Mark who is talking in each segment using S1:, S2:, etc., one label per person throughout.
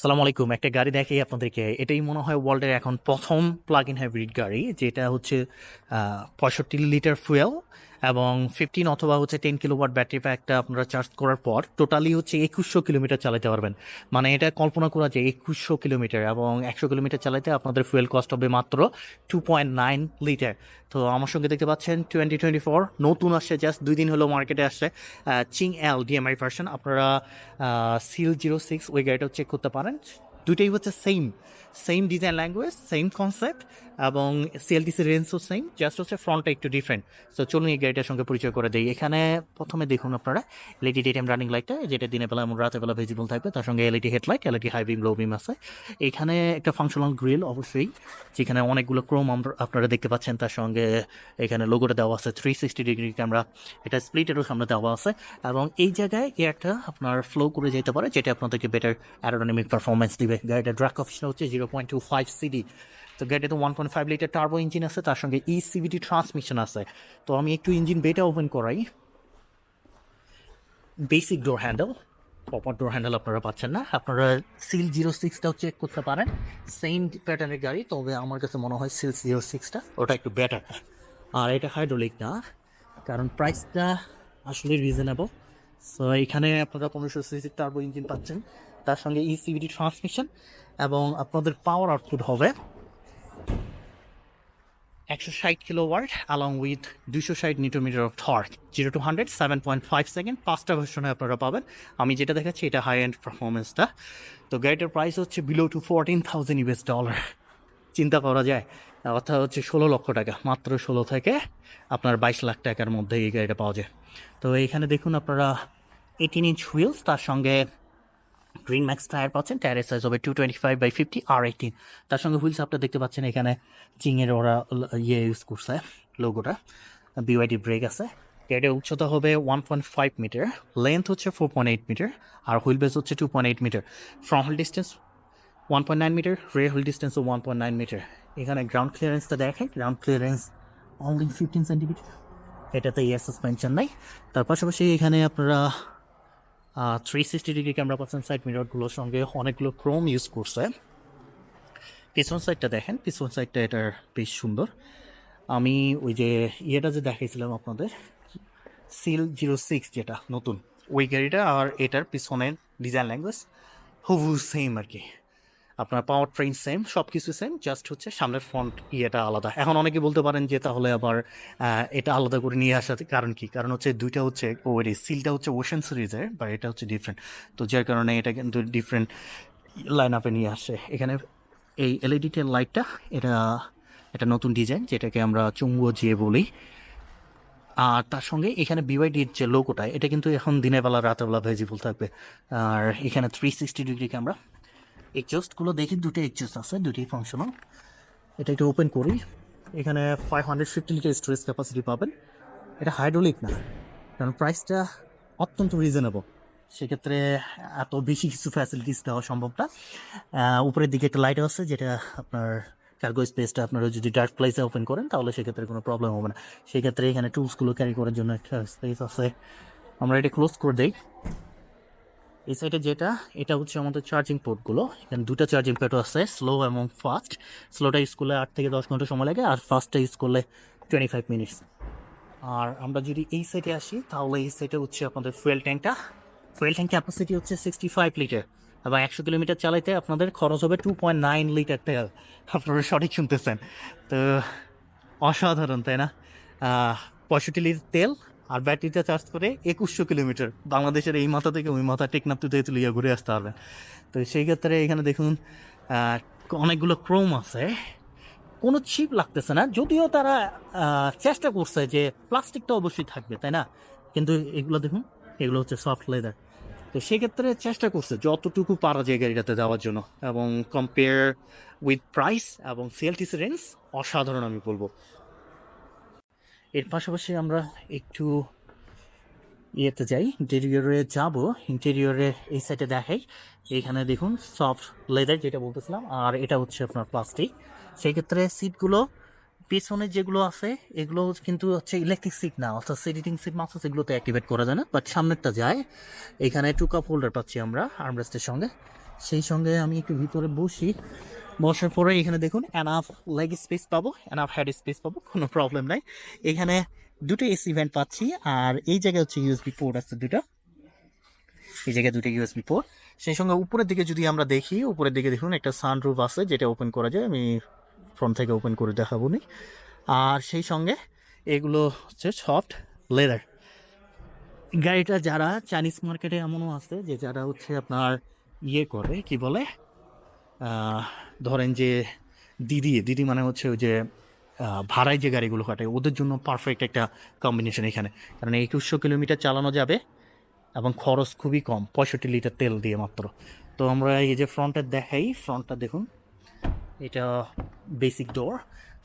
S1: সালাম আলাইকুম। একটা গাড়ি দেখাই আপনাদেরকে, এটাই মনে হয় ওয়ার্ল্ডের এখন প্রথম প্লাগ ইন হাইব্রিড গাড়ি, যেটা হচ্ছে পঁয়ষট্টি লিটার ফুয়েল এবং ফিফটিন অথবা হচ্ছে টেন কিলোওয়াট ব্যাটারি প্যাকটা আপনারা চার্জ করার পর টোটালি হচ্ছে একুশশো কিলোমিটার চালাতে পারবেন। মানে এটা কল্পনা করা যায় একুশশো কিলোমিটার এবং একশো কিলোমিটার চালাতে আপনাদের ফুয়েল কস্ট হবে মাত্র টু পয়েন্ট নাইন লিটার তো আমার সঙ্গে দেখতে পাচ্ছেন টোয়েন্টি টোয়েন্টি ফোর নতুন আসছে জাস্ট দুই দিন হলো মার্কেটে আসছে চিং এল ডিএমআই ভার্সন আপনারা সিল জিরো সিক্স ওই গাড়িটাও চেক করতে পারেন। দুটোই হচ্ছে same same design language same concept এবং সিএলটিসি রেঞ্জও সেম জাস্ট হচ্ছে ফ্রন্টটা একটু ডিফারেন্ট সো চলুন এই গাড়িটার সঙ্গে পরিচয় করে দিই। এখানে প্রথমে দেখুন আপনারা এলইডি ডে টাইম রানিং লাইটটা যেটা দিনের বেলা এবং রাতের বেলা ভিজিবল থাকবে, তার সঙ্গে LED headlight LED high beam low beam আছে। এখানে একটা ফাংশনাল গ্রিল অবশ্যই, যেখানে অনেকগুলো ক্রোম আমরা আপনারা দেখতে পাচ্ছেন, তার সঙ্গে এখানে লোগোটা দেওয়া আছে থ্রি সিক্সটি ডিগ্রি ক্যামেরা এটা স্প্লিটেরও সামনে দেওয়া আছে। এবং এই জায়গায় এ একটা আপনার ফ্লো করে যেতে পারে, যেটা আপনাদেরকে বেটার অ্যারোডাইনামিক পারফরমেন্স দিবে। গাড়িটা ড্রাক অফিসটা হচ্ছে zero point two five Cd তো গাড়িতে one point five litre turbo engine আছে, তার সঙ্গে ই সিভিটি ট্রান্সমিশন আছে। তো আমি একটু ইঞ্জিন বেটা ওপেন করাই। বেসিক ডোর হ্যান্ডেল পপার ডোর হ্যান্ডেল আপনারা পাচ্ছেন না। আপনারা সিল জিরো সিক্সটাও চেক করতে পারেন। সেম প্যাটার্নের গাড়ি, তবে আমার কাছে মনে হয় সিল জিরো সিক্সটা ওটা একটু বেটার আর এটা হাইড্রোলিক না, কারণ প্রাইসটা আসলে রিজনেবল সো এখানে আপনারা পনেরোশো সিসি টার্বো ইঞ্জিন পাচ্ছেন। তার সঙ্গে E ইসিবিডি ট্রান্সমিশন এবং আপনাদের পাওয়ার আউটপুট হবে একশো ষাট কিলো ওয়ার্ড অ্যালং উইথ দুশো ষাট newton metre of torque zero to hundred seven point five second পাঁচটা ভার্সনে আপনারা পাবেন। আমি যেটা দেখাচ্ছি, এটা হাই এন্ড পারফরমেন্সটা তো গাড়িটার প্রাইস হচ্ছে below two fourteen thousand US dollar চিন্তা করা যায়, অর্থাৎ হচ্ছে ষোলো লক্ষ টাকা, মাত্র ষোলো থেকে আপনার বাইশ লাখ টাকার মধ্যে এই গাড়িটা পাওয়া যায়। তো এইখানে দেখুন আপনারা এইটিন ইঞ্চ হুইলস তার সঙ্গে গ্রিন ম্যাক্স টায়ার পাচ্ছেন টায়ারের সাইজ হবে two twenty five by fifty R eighteen তার সঙ্গে হুইলস আপনারা দেখতে পাচ্ছেন, এখানে চিংয়ের ওরা ইয়ে ইউজ করছে লোগোটা বিওয়াইডি ব্রেক আছে। গাড়ির উচ্চতা হবে one point five metre length হচ্ছে ফোর পয়েন্ট এইট মিটার আর হুইল বেস হচ্ছে two point eight metre front wheel distance one point nine metre rear wheel ডিস্টেন্সও one point nine metre এখানে গ্রাউন্ড ক্লিয়ারেন্সটা দেখে ground clearance only fifteen centimetre এটাতে air suspension নাই। তার পাশাপাশি এখানে আপনারা থ্রি সিক্সটি ডিগ্রি ক্যামেরা পাচ্ছেন সাইড মিররগুলোর সঙ্গে অনেকগুলো ক্রোম ইউজ করছে। পিছন সাইডটা দেখেন, পিছন সাইডটা এটার বেশ সুন্দর। আমি ওই যে ইয়েটা যে দেখাইছিলাম আপনাদের সিল জিরো সিক্স যেটা নতুন, ওই গাড়িটা আর এটার পিছনের ডিজাইন ল্যাঙ্গুয়েজ হুবু সেম আর কি। আপনার পাওয়ার ট্রেন সেম সব কিছু সেম জাস্ট হচ্ছে সামনের ফ্রন্ট ইয়েটা আলাদা। এখন অনেকে বলতে পারেন যে তাহলে আবার এটা আলাদা করে নিয়ে আসার কারণ কি? কারণ হচ্ছে দুইটা হচ্ছে ওই সিলটা হচ্ছে ওশান সিরিজের বা এটা হচ্ছে ডিফারেন্ট তো যার কারণে এটা কিন্তু ডিফারেন্ট লাইন আপে নিয়ে আসছে এখানে এই এলইডি টেল লাইটটা এটা এটা নতুন ডিজাইন যেটাকে আমরা চুম্বুয়া জিয়ে বলি। আর তার সঙ্গে এখানে বিওয়াইডির যে লোগোটা এটা কিন্তু এখন দিনের বেলা, রাতের বেলা ভিজিবল থাকবে। আর এখানে থ্রি সিক্সটি ডিগ্রি ক্যামেরা এক্সজস্টগুলো দেখি, দুটো এক্সজস্ট আছে, দুটোই ফাংশনাল এটা একটু ওপেন করি। এখানে five hundred fifty litre storage capacity পাবেন। এটা হাইড্রোলিক না, কারণ প্রাইসটা অত্যন্ত রিজনেবল সেক্ষেত্রে এত বেশি কিছু ফ্যাসিলিটিস দেওয়া সম্ভব না। উপরের দিকে একটা লাইট আছে, যেটা আপনার কার্গো স্পেসটা আপনারা যদি ডার্ক প্লেসে ওপেন করেন, তাহলে সেক্ষেত্রে কোনো প্রবলেম হবে না। সেক্ষেত্রে এখানে টুলসগুলো ক্যারি করার জন্য একটা স্পেস আছে। আমরা এটা ক্লোজ করে দেই। এই সাইডে যেটা, এটা হচ্ছে আমাদের চার্জিং পোর্টগুলো এখানে দুটো চার্জিং পোর্টও আছে স্লো এবং ফাস্ট স্লোটা ইউজ করলে আট থেকে দশ ঘণ্টা সময় লাগে, আর ফাস্টটা ইউজ করলে টোয়েন্টি ফাইভ মিনিটস আর আমরা যদি এই সাইডে আসি, তাহলে এই সাইডে হচ্ছে আপনাদের ফুয়েল ট্যাঙ্কটা ফুয়েল ট্যাঙ্ক ক্যাপাসিটি হচ্ছে সিক্সটি ফাইভ লিটার এবং একশো কিলোমিটার চালাইতে আপনাদের খরচ হবে টু পয়েন্ট নাইন লিটার তেল। আপনারা সঠিক শুনতেছেন। তো, অসাধারণ, তাই না? পঁয়ষট্টি লিটার তেল আর ব্যাটারিটা চার্জ করে একুশশো কিলোমিটার। বাংলাদেশের এই মাথা থেকে ওই মাথা টেকনাপ তুতে তুলিয়া ঘুরে আসতে পারবেন তো সেই ক্ষেত্রে এখানে দেখুন অনেকগুলো ক্রোম আছে। কোনো চিপ লাগতেছে না, যদিও তারা চেষ্টা করছে যে প্লাস্টিকটা অবশ্যই থাকবে, তাই না? কিন্তু এগুলো দেখুন, এগুলো হচ্ছে সফট লেদার তো সেক্ষেত্রে চেষ্টা করছে যতটুকু পারা যায় গাড়িটাতে দেওয়ার জন্য। এবং কম্পেয়ার উইথ প্রাইস এবং সিএলটিসি রেঞ্জ অসাধারণ আমি বলব। এর পাশাপাশি আমরা একটু ইয়েতে যাই ইন্টেরিয়রে যাব। ইন্টেরিয়রে এই সাইডে দেখাই। এইখানে দেখুন সফট লেদার যেটা বলতেছিলাম, আর এটা হচ্ছে আপনার প্লাস্টিক সেই ক্ষেত্রে সিটগুলো পেছনে যেগুলো আছে, এগুলো কিন্তু হচ্ছে ইলেকট্রিক সিট না, অর্থাৎ সিটিং সিট মাত্র সেগুলোতে অ্যাক্টিভেট করা যায় না। বাট সামনেরটা যায়। এখানে টু কাপ হোল্ডার পাচ্ছি আমরা আর্মরেস্টের সঙ্গে। সেই সঙ্গে আমি একটু ভিতরে বসি। বসার পরে এখানে দেখুন এনাফ লেগ স্পেস পাবো এনাফ হেড স্পেস পাবো, কোনো প্রবলেম নাই। এখানে দুটো এসি ভ্যান্ট পাচ্ছি, আর এই জায়গায় হচ্ছে ইউএসবি পোর্ট আছে দুটো। এই জায়গায় দুটো ইউএসবি পোর্ট সেই সঙ্গে উপরের দিকে যদি আমরা দেখি, উপরের দিকে দেখুন, একটা সানরুফ আছে, যেটা ওপেন করা যায়। আমি ফ্রন্ট থেকে ওপেন করে দেখাবো নি। আর সেই সঙ্গে এগুলো হচ্ছে সফট লেদার গাড়িটা যারা চাইনিজ মার্কেটে এমনও আছে, যে যারা হচ্ছে আপনার ইয়ে করে, কি বলে? ধরেন যে দিদি দিদি মানে হচ্ছে ওই যে ভাড়ায় যে গাড়িগুলো কাটে, ওদের জন্য পারফেক্ট একটা কম্বিনেশন এখানে। কারণ একুশশো কিলোমিটার চালানো যাবে এবং খরচ খুবই কম, পঁয়ষট্টি লিটার তেল দিয়ে মাত্র। তো আমরা এই যে ফ্রন্টে দেখাই ফ্রন্টটা দেখুন। এটা বেসিক ডোর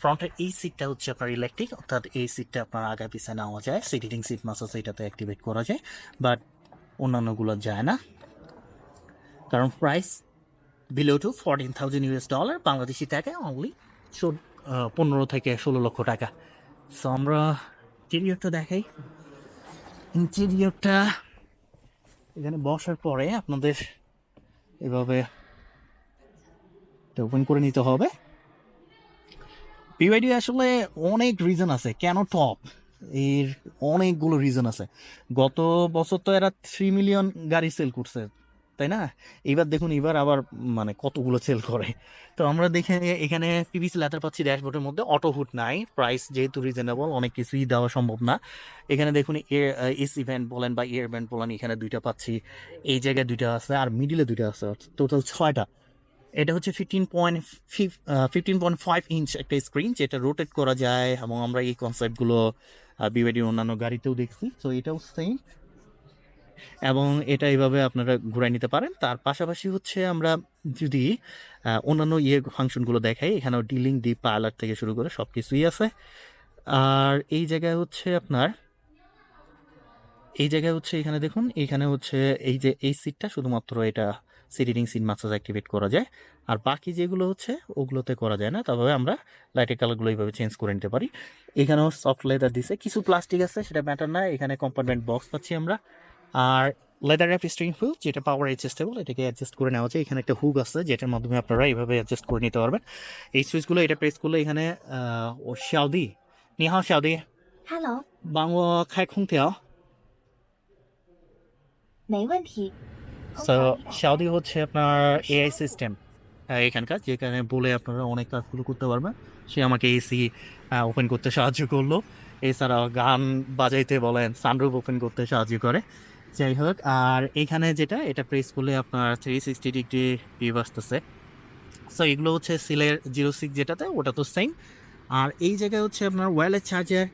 S1: ফ্রন্টের এই সিটটা হচ্ছে আপনার ইলেকট্রিক অর্থাৎ এই সিটটা আপনার আগা পিছনে নেওয়া যায়। সিট সিট মাসাজ এটাতে অ্যাক্টিভেট করা যায় বাট অন্যান্যগুলো যায় না। কারণ price below two fourteen thousand US dollar Bangladeshi টাকা অনলি পনেরো থেকে ষোলো লক্ষ টাকা। সো আমরা ইন্টেরিয়রটা দেখাই। ইন্টেরিয়রটা এখানে বসার পরে আপনাদের এভাবে ওপেন করে নিতে হবে। পিওয়াইডি আসলে অনেক রিজন আছে। কেন টপ এর অনেকগুলো রিজন আছে। গত বছর তো এরা থ্রি মিলিয়ন গাড়ি সেল করছে। তাই না? এবার দেখুন, এবার আবার মানে কতগুলো সেল করে। তো আমরা দেখে এখানে পিভিসি লেটার পাচ্ছি ড্যাশবোর্ডের মধ্যে অটো হুড নাই প্রাইস যেহেতু রিজনেবল অনেক কিছুই দেওয়া সম্ভব না। এখানে দেখুন এসি ভ্যান্ট বলেন বা এয়ার ভ্যান্ট বলেন, এখানে দুইটা পাচ্ছি, এই জায়গায় দুইটা আছে আর মিডিলে দুইটা আছে টোটাল ছয়টা। এটা হচ্ছে fifteen point fifteen point five inch একটা স্ক্রিন যেটা রোটেট করা যায় এবং আমরা এই কনসেপ্টগুলো বিওয়াইডি অন্যান্য গাড়িতেও দেখছি। তো এটাও সেম এবং এটা এইভাবে আপনারা ঘুরাই নিতে পারেন। তার পাশাপাশি হচ্ছে আমরা যদি অন্যান্য ইয়ে ফাংশনগুলো দেখাই, এখানেও ডিলিং, ডিপ পার্লার থেকে শুরু করে সব কিছুই আছে। আর এই জায়গায় হচ্ছে আপনার, এই জায়গায় হচ্ছে এখানে দেখুন, এখানে হচ্ছে এই যে, এই সিটটা শুধুমাত্র এটা সিটিং সিট মাসাজ অ্যাক্টিভেট করা যায়। আর বাকি যেগুলো হচ্ছে, ওগুলোতে করা যায় না। তবে আমরা লাইটের কালারগুলো এইভাবে চেঞ্জ করে নিতে পারি। এখানেও সফট লেদার দিছে। কিছু প্লাস্টিক আছে, সেটা ম্যাটার না। এখানে কম্পার্টমেন্ট বক্স পাচ্ছি আমরা। আর লেদার অ্যাপ স্ট্রিং ফুল যেটা পাওয়ার অ্যাডজাস্টেবল এটাকে অ্যাডজাস্ট করে নেওয়া যায়। এখানে একটা হুক আছে যেটার মাধ্যমে আপনারা এইভাবে অ্যাডজাস্ট করে নিতে পারবেন। এই সুইচগুলো এটা প্রেস করলে এখানে ও শাওদি নিহাও শাওদি হ্যালো বাংলা
S2: খাই খুং থেও
S1: সো শাওদি হচ্ছে আপনার এআই সিস্টেম এখানকার যেখানে বলে আপনারা অনেক কাজগুলো করতে পারবেন। সে আমাকে এসি ওপেন করতে সাহায্য করল। এছাড়াও গান বাজাইতে বলেন সানরুফ ওপেন করতে সাহায্য করে। যাই হোক, আর এখানে যেটা, এটা প্রেস করলে আপনার থ্রি সিক্সটি ডিগ্রি ভিউ আসতেছে। সো এগুলো হচ্ছে সিলের জিরো সিক্স যেটাতে, ওটা তো সেম আর এই জায়গায় হচ্ছে আপনার ওয়্যারলেস চার্জার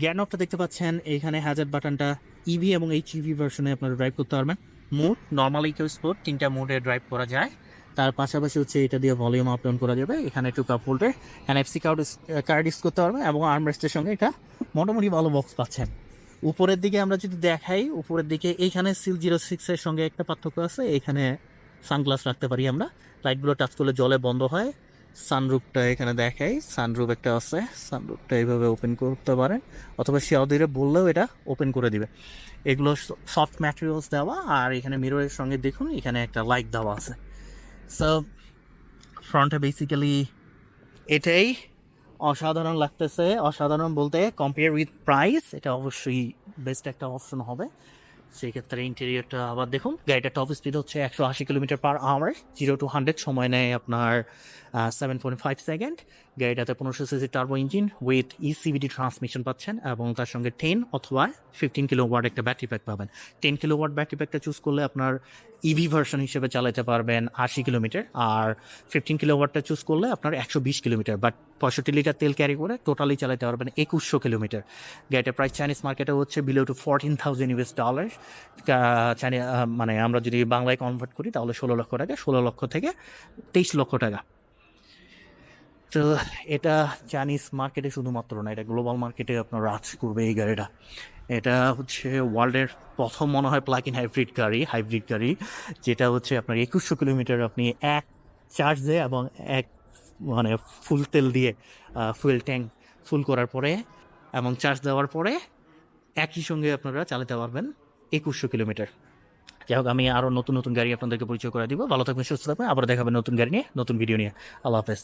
S1: জ্ঞান অফটা দেখতে পাচ্ছেন। এইখানে হাজার বাটনটা ইভি এবং এইচ ইভি ভার্সনে আপনারা ড্রাইভ করতে পারবেন। মুড নর্মাল ইকো স্পোর্ট তিনটা মুডে ড্রাইভ করা যায়। তার পাশাপাশি হচ্ছে এটা দিয়ে ভলিউম আপ ডাউন করা যাবে। এখানে two cup holder NFC card card use করতে পারবেন এবং আর্মরেস্টের সঙ্গে এটা মোটামুটি ভালো বক্স পাচ্ছেন। উপরের দিকে আমরা যদি দেখাই, উপরের দিকে এইখানে সিল জিরো সিক্সের সঙ্গে একটা পার্থক্য আছে। এখানে সানগ্লাস রাখতে পারি আমরা। লাইটগুলো টাচ করলে জলে বন্ধ হয়। সানরুফটা এখানে দেখাই। সানরুফ একটা আছে। সানরুফটা এইভাবে ওপেন করতে পারেন। অথবা শিয়াউদিরে বললেও এটা ওপেন করে দিবে। এগুলো সফট ম্যাটেরিয়ালস দেওয়া। আর এখানে মিররের সঙ্গে দেখুন, এখানে একটা লাইট দেওয়া আছে। সো ফ্রন্টে বেসিক্যালি এটাই অসাধারণ লাগতেছে। অসাধারণ বলতে কম্পেয়ার উইথ প্রাইস এটা অবশ্যই বেস্ট একটা অপশন হবে। সেই ক্ষেত্রে ইন্টেরিয়রটা আবার দেখুন, গাড়িটার টপ স্পিড হচ্ছে একশো আশি kilometre per hour zero to hundred সময় নেয় আপনার সেভেন পয়েন্ট ফাইভ সেকেন্ড গাড়িটাতে পনেরোশো CC turbo engine with ECBD transmission পাচ্ছেন এবং তার সঙ্গে টেন অথবা ফিফটিন কিলো ওয়াট একটা ব্যাটারি প্যাক পাবেন। টেন কিলো ওয়াট ব্যাটারি প্যাকটা চুজ করলে আপনার ইভি ভার্সন হিসেবে চালাতে পারবেন আশি কিলোমিটার, আর ফিফটিন কিলো ওয়াটটা চুজ করলে আপনার একশো বিশ কিলোমিটার বাট পঁয়ষট্টি লিটার তেল ক্যারি করে টোটালি চালাতে পারবেন একুশশো কিলোমিটার। গাড়িটার প্রাইস চাইনিজ মার্কেটে হচ্ছে below two fourteen thousand US dollar চাইনি মানে আমরা যদি বাংলায় কনভার্ট করি, তাহলে ষোলো লক্ষ টাকা, ষোলো লক্ষ থেকে তেইশ লক্ষ টাকা। তো এটা চাইনিজ মার্কেটে শুধুমাত্র না, এটা গ্লোবাল মার্কেটে আপনার রাজ করবে এই গাড়িটা। এটা হচ্ছে ওয়ার্ল্ডের প্রথম মনে হয় প্লাগ ইন হাইব্রিড গাড়ি হাইব্রিড গাড়ি, যেটা হচ্ছে আপনার একুশশো কিলোমিটার আপনি এক চার্জে এবং এক মানে ফুল তেল দিয়ে ফুয়েল ট্যাঙ্ক ফুল করার পরে এবং চার্জ দেওয়ার পরে একই সঙ্গে আপনারা চালাতে পারবেন। একুশশো কিলোমিটার। যাই হোক, আমি আরও নতুন নতুন গাড়ি আপনাদেরকে পরিচয় করে দিব। ভালো থাকবেন, সুস্থ থাকবেন। আবার দেখাবেন নতুন গাড়ি নিয়ে, নতুন ভিডিও নিয়ে। আল্লাহ হাফেজ।